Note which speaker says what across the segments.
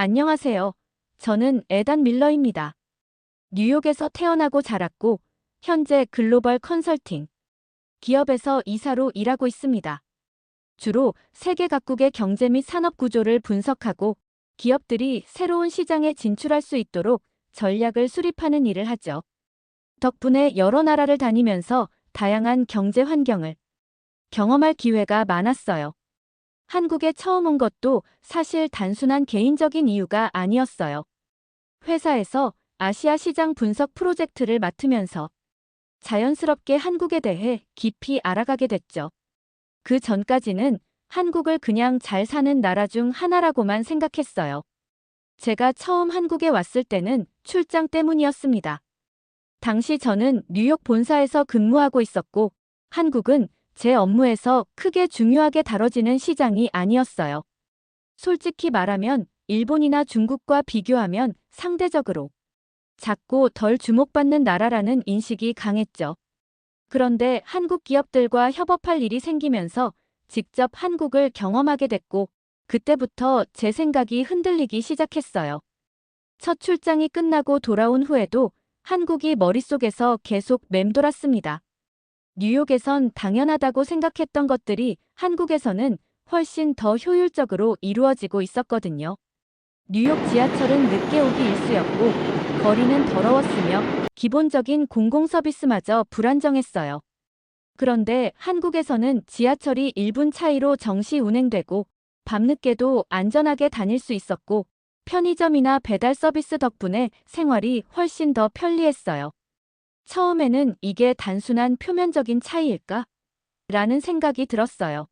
Speaker 1: 안녕하세요. 저는 에단 밀러입니다. 뉴욕에서 태어나고 자랐고 현재 글로벌 컨설팅 기업에서 이사로 일하고 있습니다. 주로 세계 각국의 경제 및 산업 구조를 분석하고 기업들이 새로운 시장에 진출할 수 있도록 전략을 수립하는 일을 하죠. 덕분에 여러 나라를 다니면서 다양한 경제 환경을 경험할 기회가 많았어요. 한국에 처음 온 것도 사실 단순한 개인적인 이유가 아니었어요. 회사에서 아시아 시장 분석 프로젝트를 맡으면서 자연스럽게 한국에 대해 깊이 알아가게 됐죠. 그 전까지는 한국을 그냥 잘 사는 나라 중 하나라고만 생각했어요. 제가 처음 한국에 왔을 때는 출장 때문이었습니다. 당시 저는 뉴욕 본사에서 근무하고 있었고 한국은 제 업무에서 크게 중요하게 다뤄지는 시장이 아니었어요. 솔직히 말하면 일본이나 중국과 비교하면 상대적으로 작고 덜 주목받는 나라라는 인식이 강했죠. 그런데 한국 기업들과 협업할 일이 생기면서 직접 한국을 경험하게 됐고 그때부터 제 생각이 흔들리기 시작했어요. 첫 출장이 끝나고 돌아온 후에도 한국이 머릿속에서 계속 맴돌았습니다. 뉴욕에선 당연하다고 생각했던 것들이 한국에서는 훨씬 더 효율적으로 이루어지고 있었거든요. 뉴욕 지하철은 늦게 오기 일쑤였고 거리는 더러웠으며 기본적인 공공서비스마저 불안정했어요. 그런데 한국에서는 지하철이 1분 차이로 정시 운행되고 밤늦게도 안전하게 다닐 수 있었고 편의점이나 배달 서비스 덕분에 생활이 훨씬 더 편리했어요. 처음에는 이게 단순한 표면적인 차이일까? 라는 생각이 들었어요.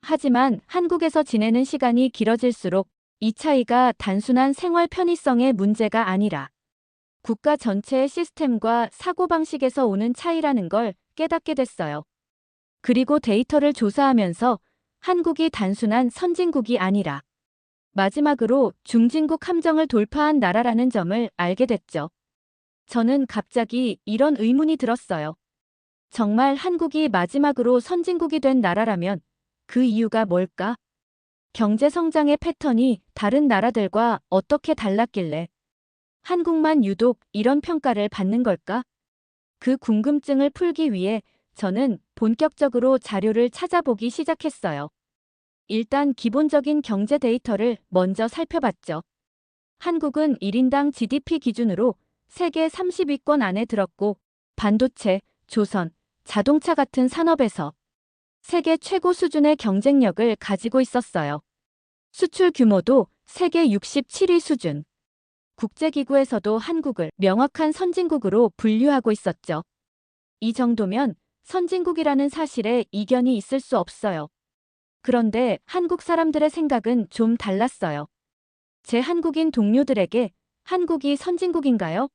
Speaker 1: 하지만 한국에서 지내는 시간이 길어질수록 이 차이가 단순한 생활 편의성의 문제가 아니라 국가 전체의 시스템과 사고방식에서 오는 차이라는 걸 깨닫게 됐어요. 그리고 데이터를 조사하면서 한국이 단순한 선진국이 아니라 마지막으로 중진국 함정을 돌파한 나라라는 점을 알게 됐죠. 저는 갑자기 이런 의문이 들었어요. 정말 한국이 마지막으로 선진국이 된 나라라면 그 이유가 뭘까? 경제 성장의 패턴이 다른 나라들과 어떻게 달랐길래 한국만 유독 이런 평가를 받는 걸까? 그 궁금증을 풀기 위해 저는 본격적으로 자료를 찾아보기 시작했어요. 일단 기본적인 경제 데이터를 먼저 살펴봤죠. 한국은 1인당 GDP 기준으로 세계 30위권 안에 들었고 반도체, 조선, 자동차 같은 산업에서 세계 최고 수준의 경쟁력을 가지고 있었어요. 수출 규모도 세계 67위 수준. 국제기구에서도 한국을 명확한 선진국으로 분류하고 있었죠. 이 정도면 선진국이라는 사실에 이견이 있을 수 없어요. 그런데 한국 사람들의 생각은 좀 달랐어요. 제 한국인 동료들에게 한국이 선진국인가요?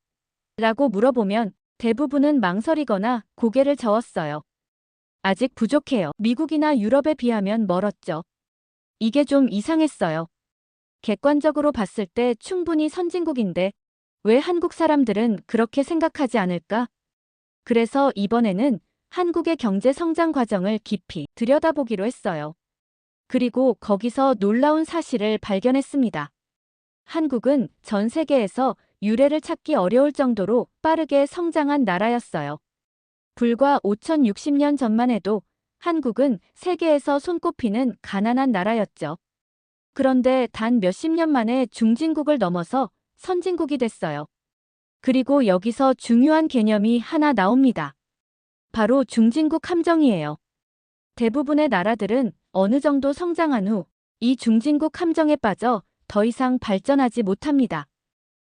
Speaker 1: 라고 물어보면 대부분은 망설이거나 고개를 저었어요. 아직 부족해요. 미국이나 유럽에 비하면 멀었죠. 이게 좀 이상했어요. 객관적으로 봤을 때 충분히 선진국인데 왜 한국 사람들은 그렇게 생각하지 않을까? 그래서 이번에는 한국의 경제 성장 과정을 깊이 들여다보기로 했어요. 그리고 거기서 놀라운 사실을 발견했습니다. 한국은 전 세계에서 유래를 찾기 어려울 정도로 빠르게 성장한 나라였어요. 불과 5060년 전만 해도 한국은 세계에서 손꼽히는 가난한 나라였죠. 그런데 단 몇십 년 만에 중진국을 넘어서 선진국이 됐어요. 그리고 여기서 중요한 개념이 하나 나옵니다. 바로 중진국 함정이에요. 대부분의 나라들은 어느 정도 성장한 후 이 중진국 함정에 빠져 더 이상 발전하지 못합니다.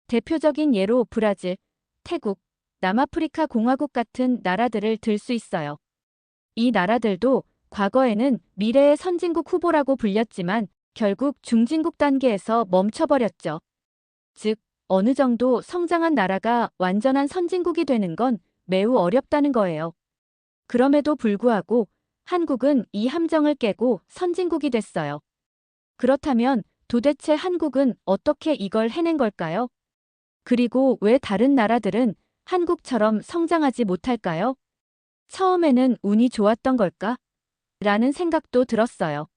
Speaker 1: 대표적인 예로 브라질, 태국, 남아프리카 공화국 같은 나라들을 들 수 있어요. 이 나라들도 과거에는 미래의 선진국 후보라고 불렸지만 결국 중진국 단계에서 멈춰버렸죠. 즉, 어느 정도 성장한 나라가 완전한 선진국이 되는 건 매우 어렵다는 거예요. 그럼에도 불구하고 한국은 이 함정을 깨고 선진국이 됐어요. 그렇다면 도대체 한국은 어떻게 이걸 해낸 걸까요? 그리고 왜 다른 나라들은 한국처럼 성장하지 못할까요? 처음에는 운이 좋았던 걸까? 라는 생각도 들었어요.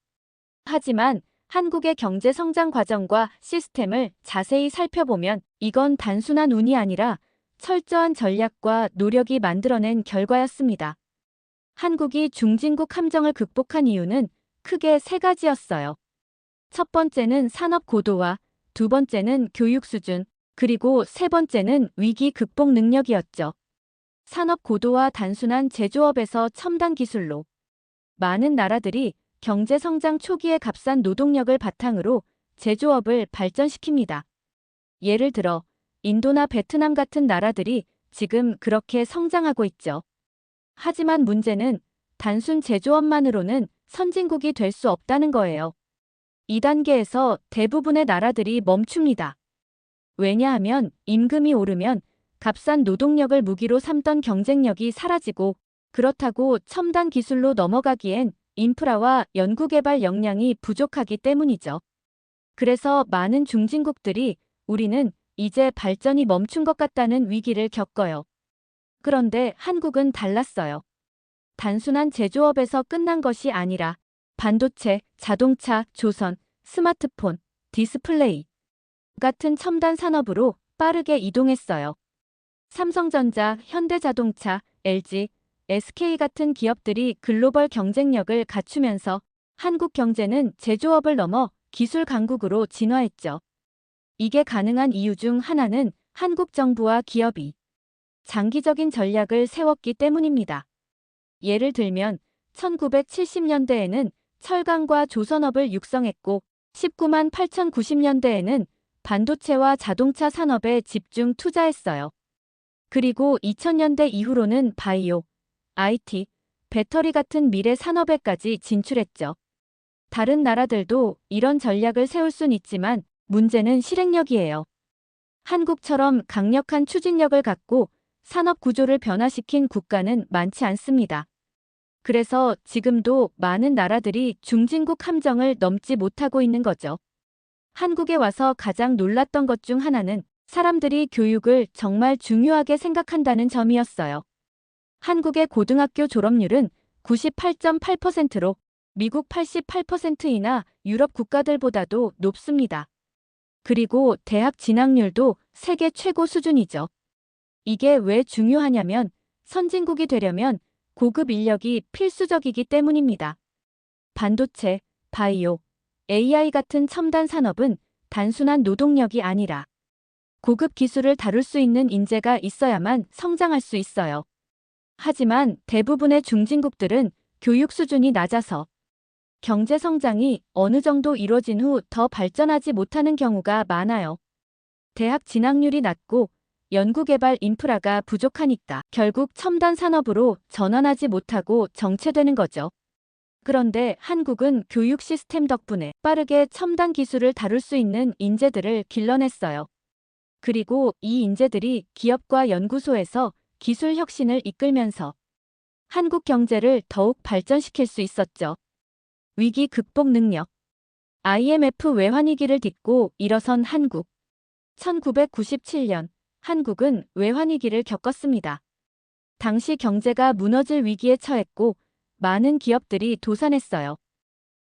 Speaker 1: 하지만 한국의 경제 성장 과정과 시스템을 자세히 살펴보면 이건 단순한 운이 아니라 철저한 전략과 노력이 만들어낸 결과였습니다. 한국이 중진국 함정을 극복한 이유는 크게 세 가지였어요. 첫 번째는 산업 고도화, 두 번째는 교육 수준, 그리고 세 번째는 위기 극복 능력이었죠. 산업 고도화 단순한 제조업에서 첨단 기술로 많은 나라들이 경제 성장 초기의 값싼 노동력을 바탕으로 제조업을 발전시킵니다. 예를 들어 인도나 베트남 같은 나라들이 지금 그렇게 성장하고 있죠. 하지만 문제는 단순 제조업만으로는 선진국이 될 수 없다는 거예요. 2단계에서 대부분의 나라들이 멈춥니다. 왜냐하면 임금이 오르면 값싼 노동력을 무기로 삼던 경쟁력이 사라지고 그렇다고 첨단 기술로 넘어가기엔 인프라와 연구개발 역량이 부족하기 때문이죠. 그래서 많은 중진국들이 우리는 이제 발전이 멈춘 것 같다는 위기를 겪어요. 그런데 한국은 달랐어요. 단순한 제조업에서 끝난 것이 아니라 반도체, 자동차, 조선, 스마트폰, 디스플레이 같은 첨단 산업으로 빠르게 이동했어요. 삼성전자, 현대자동차, LG, SK 같은 기업들이 글로벌 경쟁력을 갖추면서 한국 경제는 제조업을 넘어 기술 강국으로 진화했죠. 이게 가능한 이유 중 하나는 한국 정부와 기업이 장기적인 전략을 세웠기 때문입니다. 예를 들면 1970년대에는 철강과 조선업을 육성했고 19만 8,090년대에는 반도체와 자동차 산업에 집중 투자했어요. 그리고 2000년대 이후로는 바이오, IT, 배터리 같은 미래 산업에까지 진출했죠. 다른 나라들도 이런 전략을 세울 순 있지만 문제는 실행력이에요. 한국처럼 강력한 추진력을 갖고 산업 구조를 변화시킨 국가는 많지 않습니다. 그래서 지금도 많은 나라들이 중진국 함정을 넘지 못하고 있는 거죠. 한국에 와서 가장 놀랐던 것 중 하나는 사람들이 교육을 정말 중요하게 생각한다는 점이었어요. 한국의 고등학교 졸업률은 98.8%로 미국 88%이나 유럽 국가들보다도 높습니다. 그리고 대학 진학률도 세계 최고 수준이죠. 이게 왜 중요하냐면 선진국이 되려면 고급 인력이 필수적이기 때문입니다. 반도체, 바이오, AI 같은 첨단 산업은 단순한 노동력이 아니라 고급 기술을 다룰 수 있는 인재가 있어야만 성장할 수 있어요. 하지만 대부분의 중진국들은 교육 수준이 낮아서 경제 성장이 어느 정도 이뤄진 후 더 발전하지 못하는 경우가 많아요. 대학 진학률이 낮고 연구개발 인프라가 부족하니까 결국 첨단 산업으로 전환하지 못하고 정체되는 거죠. 그런데 한국은 교육 시스템 덕분에 빠르게 첨단 기술을 다룰 수 있는 인재들을 길러냈어요. 그리고 이 인재들이 기업과 연구소에서 기술 혁신을 이끌면서 한국 경제를 더욱 발전시킬 수 있었죠. 위기 극복 능력 IMF 외환위기를 딛고 일어선 한국 1997년 한국은 외환위기를 겪었습니다. 당시 경제가 무너질 위기에 처했고 많은 기업들이 도산했어요.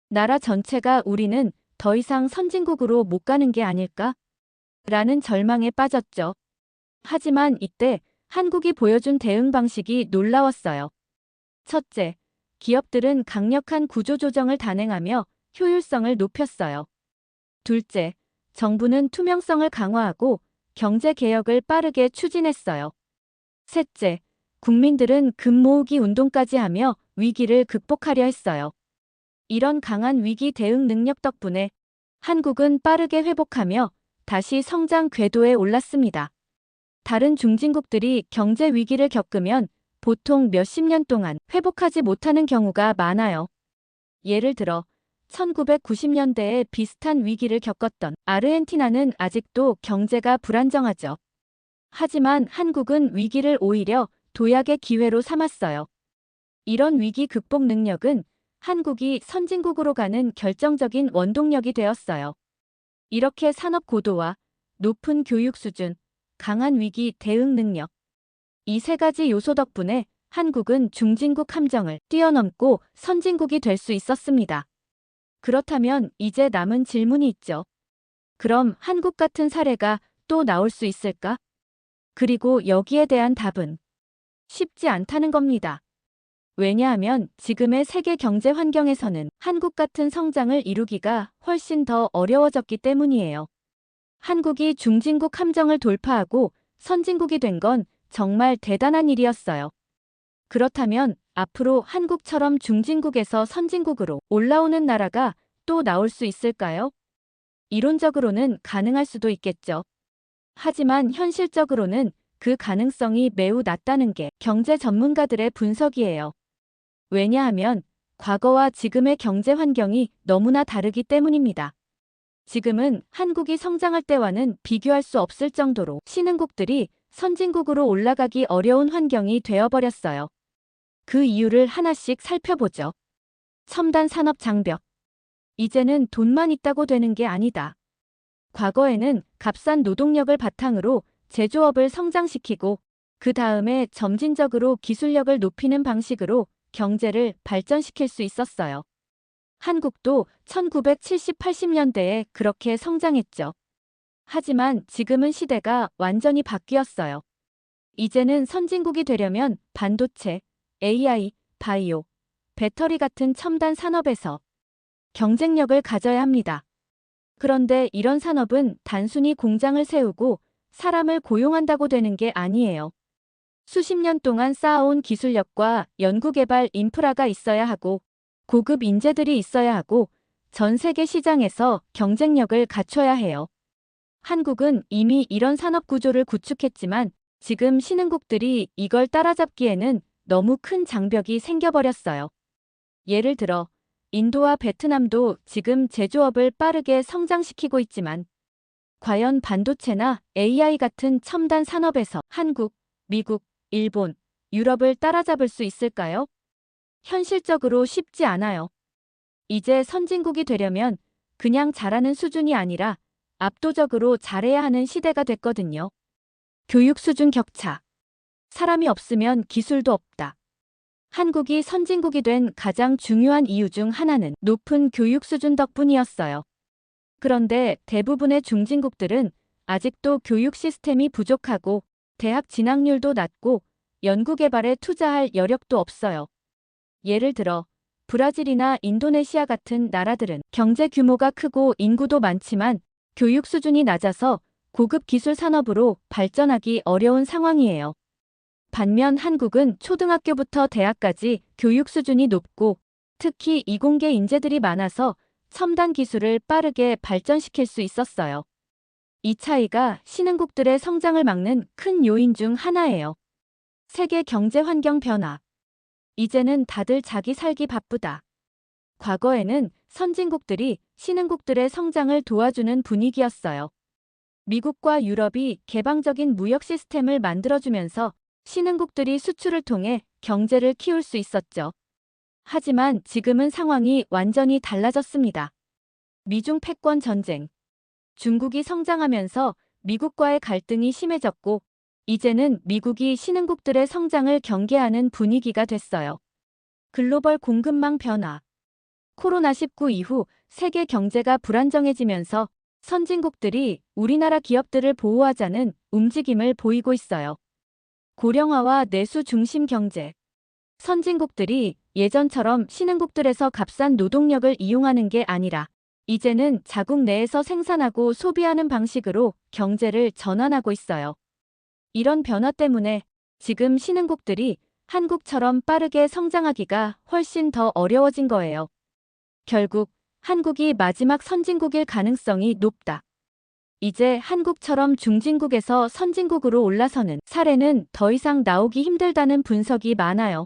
Speaker 1: 나라 전체가 우리는 더 이상 선진국으로 못 가는 게 아닐까? 라는 절망에 빠졌죠. 하지만 이때 한국이 보여준 대응 방식이 놀라웠어요. 첫째, 기업들은 강력한 구조조정을 단행하며 효율성을 높였어요. 둘째, 정부는 투명성을 강화하고 경제 개혁을 빠르게 추진했어요. 셋째, 국민들은 금 모으기 운동까지 하며 위기를 극복하려 했어요. 이런 강한 위기 대응 능력 덕분에 한국은 빠르게 회복하며 다시 성장 궤도에 올랐습니다. 다른 중진국들이 경제 위기를 겪으면 보통 몇십 년 동안 회복하지 못하는 경우가 많아요. 예를 들어 1990년대에 비슷한 위기를 겪었던 아르헨티나는 아직도 경제가 불안정하죠. 하지만 한국은 위기를 오히려 도약의 기회로 삼았어요. 이런 위기 극복 능력은 한국이 선진국으로 가는 결정적인 원동력이 되었어요. 이렇게 산업 고도와 높은 교육 수준, 강한 위기 대응 능력. 이 세 가지 요소 덕분에 한국은 중진국 함정을 뛰어넘고 선진국이 될 수 있었습니다. 그렇다면 이제 남은 질문이 있죠. 그럼 한국 같은 사례가 또 나올 수 있을까? 그리고 여기에 대한 답은 쉽지 않다는 겁니다. 왜냐하면 지금의 세계 경제 환경에서는 한국 같은 성장을 이루기가 훨씬 더 어려워졌기 때문이에요. 한국이 중진국 함정을 돌파하고 선진국이 된 건 정말 대단한 일이었어요. 그렇다면 앞으로 한국처럼 중진국에서 선진국으로 올라오는 나라가 또 나올 수 있을까요? 이론적으로는 가능할 수도 있겠죠. 하지만 현실적으로는 그 가능성이 매우 낮다는 게 경제 전문가들의 분석이에요. 왜냐하면 과거와 지금의 경제 환경이 너무나 다르기 때문입니다. 지금은 한국이 성장할 때와는 비교할 수 없을 정도로 신흥국들이 선진국으로 올라가기 어려운 환경이 되어버렸어요. 그 이유를 하나씩 살펴보죠. 첨단 산업 장벽. 이제는 돈만 있다고 되는 게 아니다. 과거에는 값싼 노동력을 바탕으로 제조업을 성장시키고 그 다음에 점진적으로 기술력을 높이는 방식으로 경제를 발전시킬 수 있었어요. 한국도 1970, 80년대에 그렇게 성장했죠. 하지만 지금은 시대가 완전히 바뀌었어요. 이제는 선진국이 되려면 반도체, AI, 바이오, 배터리 같은 첨단 산업에서 경쟁력을 가져야 합니다. 그런데 이런 산업은 단순히 공장을 세우고 사람을 고용한다고 되는 게 아니에요. 수십 년 동안 쌓아온 기술력과 연구개발 인프라가 있어야 하고 고급 인재들이 있어야 하고 전 세계 시장에서 경쟁력을 갖춰야 해요. 한국은 이미 이런 산업 구조를 구축했지만 지금 신흥국들이 이걸 따라잡기에는 너무 큰 장벽이 생겨버렸어요. 예를 들어 인도와 베트남도 지금 제조업을 빠르게 성장시키고 있지만 과연 반도체나 AI 같은 첨단 산업에서 한국, 미국, 일본, 유럽을 따라잡을 수 있을까요? 현실적으로 쉽지 않아요. 이제 선진국이 되려면 그냥 잘하는 수준이 아니라 압도적으로 잘해야 하는 시대가 됐거든요. 교육 수준 격차. 사람이 없으면 기술도 없다. 한국이 선진국이 된 가장 중요한 이유 중 하나는 높은 교육 수준 덕분이었어요. 그런데 대부분의 중진국들은 아직도 교육 시스템이 부족하고 대학 진학률도 낮고 연구개발에 투자할 여력도 없어요. 예를 들어 브라질이나 인도네시아 같은 나라들은 경제 규모가 크고 인구도 많지만 교육 수준이 낮아서 고급 기술 산업으로 발전하기 어려운 상황이에요. 반면 한국은 초등학교부터 대학까지 교육 수준이 높고 특히 이공계 인재들이 많아서 첨단 기술을 빠르게 발전시킬 수 있었어요. 이 차이가 신흥국들의 성장을 막는 큰 요인 중 하나예요. 세계 경제 환경 변화. 이제는 다들 자기 살기 바쁘다. 과거에는 선진국들이 신흥국들의 성장을 도와주는 분위기였어요. 미국과 유럽이 개방적인 무역 시스템을 만들어주면서 신흥국들이 수출을 통해 경제를 키울 수 있었죠. 하지만 지금은 상황이 완전히 달라졌습니다. 미중 패권 전쟁. 중국이 성장하면서 미국과의 갈등이 심해졌고 이제는 미국이 신흥국들의 성장을 경계하는 분위기가 됐어요. 글로벌 공급망 변화. 코로나19 이후 세계 경제가 불안정해지면서 선진국들이 우리나라 기업들을 보호하자는 움직임을 보이고 있어요. 고령화와 내수 중심 경제. 선진국들이 예전처럼 신흥국들에서 값싼 노동력을 이용하는 게 아니라 이제는 자국 내에서 생산하고 소비하는 방식으로 경제를 전환하고 있어요. 이런 변화 때문에 지금 신흥국들이 한국처럼 빠르게 성장하기가 훨씬 더 어려워진 거예요. 결국 한국이 마지막 선진국일 가능성이 높다. 이제 한국처럼 중진국에서 선진국으로 올라서는 사례는 더 이상 나오기 힘들다는 분석이 많아요.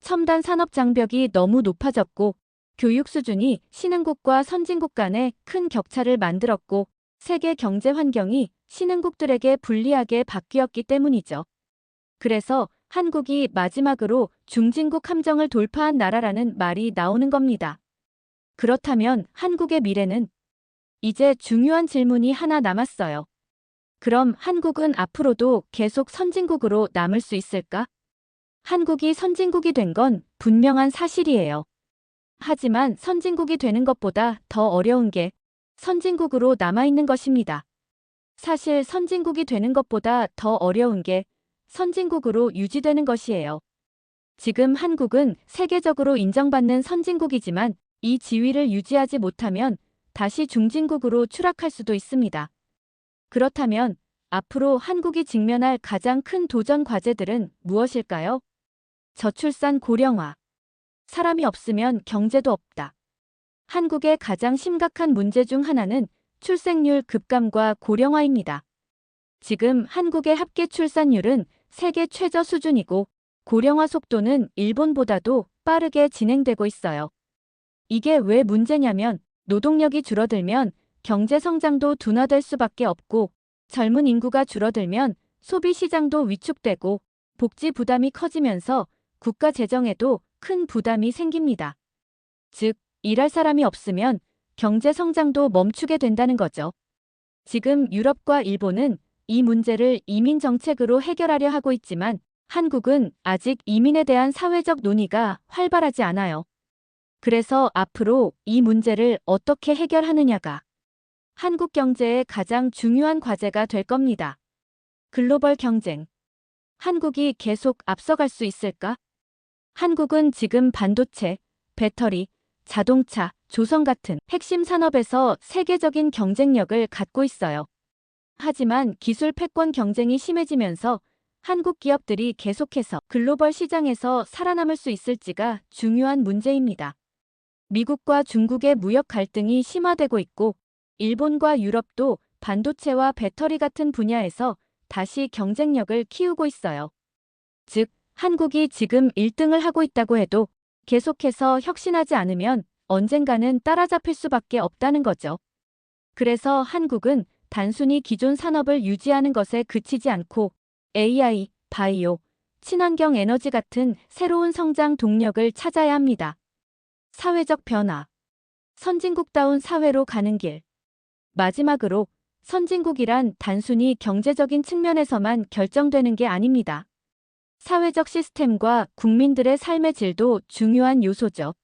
Speaker 1: 첨단 산업 장벽이 너무 높아졌고 교육 수준이 신흥국과 선진국 간에 큰 격차를 만들었고 세계 경제 환경이 신흥국들에게 불리하게 바뀌었기 때문이죠. 그래서 한국이 마지막으로 중진국 함정을 돌파한 나라라는 말이 나오는 겁니다. 그렇다면 한국의 미래는 이제 중요한 질문이 하나 남았어요. 그럼 한국은 앞으로도 계속 선진국으로 남을 수 있을까? 한국이 선진국이 된 건 분명한 사실이에요. 하지만 선진국이 되는 것보다 더 어려운 게 선진국으로 남아있는 것입니다. 사실 선진국이 되는 것보다 더 어려운 게 선진국으로 유지되는 것이에요. 지금 한국은 세계적으로 인정받는 선진국이지만 이 지위를 유지하지 못하면 다시 중진국으로 추락할 수도 있습니다. 그렇다면 앞으로 한국이 직면할 가장 큰 도전 과제들은 무엇일까요? 저출산 고령화. 사람이 없으면 경제도 없다. 한국의 가장 심각한 문제 중 하나는 출생률 급감과 고령화입니다. 지금 한국의 합계 출산율은 세계 최저 수준이고 고령화 속도는 일본보다도 빠르게 진행되고 있어요. 이게 왜 문제냐면 노동력이 줄어들면 경제 성장도 둔화될 수밖에 없고 젊은 인구가 줄어들면 소비 시장도 위축되고 복지 부담이 커지면서 국가 재정에도 큰 부담이 생깁니다. 즉, 일할 사람이 없으면 경제 성장도 멈추게 된다는 거죠. 지금 유럽과 일본은 이 문제를 이민 정책으로 해결하려 하고 있지만 한국은 아직 이민에 대한 사회적 논의가 활발하지 않아요. 그래서 앞으로 이 문제를 어떻게 해결하느냐가 한국 경제의 가장 중요한 과제가 될 겁니다. 글로벌 경쟁. 한국이 계속 앞서갈 수 있을까? 한국은 지금 반도체, 배터리, 자동차, 조선 같은 핵심 산업에서 세계적인 경쟁력을 갖고 있어요. 하지만 기술 패권 경쟁이 심해지면서 한국 기업들이 계속해서 글로벌 시장에서 살아남을 수 있을지가 중요한 문제입니다. 미국과 중국의 무역 갈등이 심화되고 있고 일본과 유럽도 반도체와 배터리 같은 분야에서 다시 경쟁력을 키우고 있어요. 즉, 한국이 지금 1등을 하고 있다고 해도 계속해서 혁신하지 않으면 언젠가는 따라잡힐 수밖에 없다는 거죠. 그래서 한국은 단순히 기존 산업을 유지하는 것에 그치지 않고 AI, 바이오, 친환경 에너지 같은 새로운 성장 동력을 찾아야 합니다. 사회적 변화. 선진국다운 사회로 가는 길. 마지막으로 선진국이란 단순히 경제적인 측면에서만 결정되는 게 아닙니다. 사회적 시스템과 국민들의 삶의 질도 중요한 요소죠.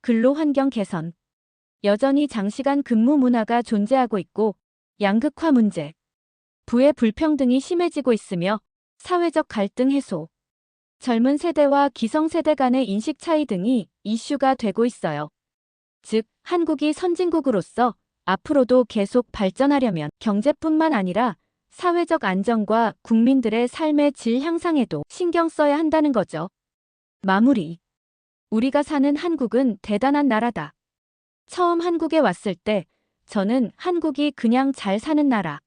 Speaker 1: 근로 환경 개선. 여전히 장시간 근무 문화가 존재하고 있고 양극화 문제, 부의 불평등이 심해지고 있으며 사회적 갈등 해소, 젊은 세대와 기성세대 간의 인식 차이 등이 이슈가 되고 있어요. 즉, 한국이 선진국으로서 앞으로도 계속 발전하려면 경제뿐만 아니라 사회적 안정과 국민들의 삶의 질 향상에도 신경 써야 한다는 거죠. 마무리. 우리가 사는 한국은 대단한 나라다. 처음 한국에 왔을 때 저는 한국이 그냥 잘 사는 나라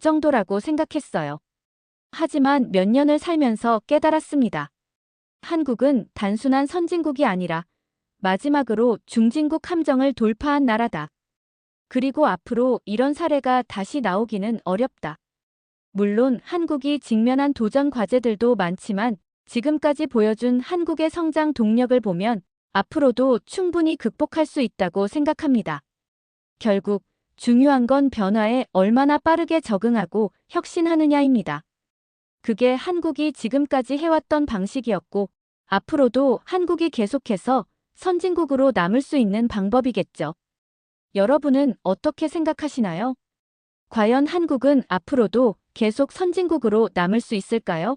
Speaker 1: 정도라고 생각했어요. 하지만 몇 년을 살면서 깨달았습니다. 한국은 단순한 선진국이 아니라 마지막으로 중진국 함정을 돌파한 나라다. 그리고 앞으로 이런 사례가 다시 나오기는 어렵다. 물론 한국이 직면한 도전 과제들도 많지만 지금까지 보여준 한국의 성장 동력을 보면 앞으로도 충분히 극복할 수 있다고 생각합니다. 결국 중요한 건 변화에 얼마나 빠르게 적응하고 혁신하느냐입니다. 그게 한국이 지금까지 해왔던 방식이었고 앞으로도 한국이 계속해서 선진국으로 남을 수 있는 방법이겠죠. 여러분은 어떻게 생각하시나요? 과연 한국은 앞으로도 계속 선진국으로 남을 수 있을까요?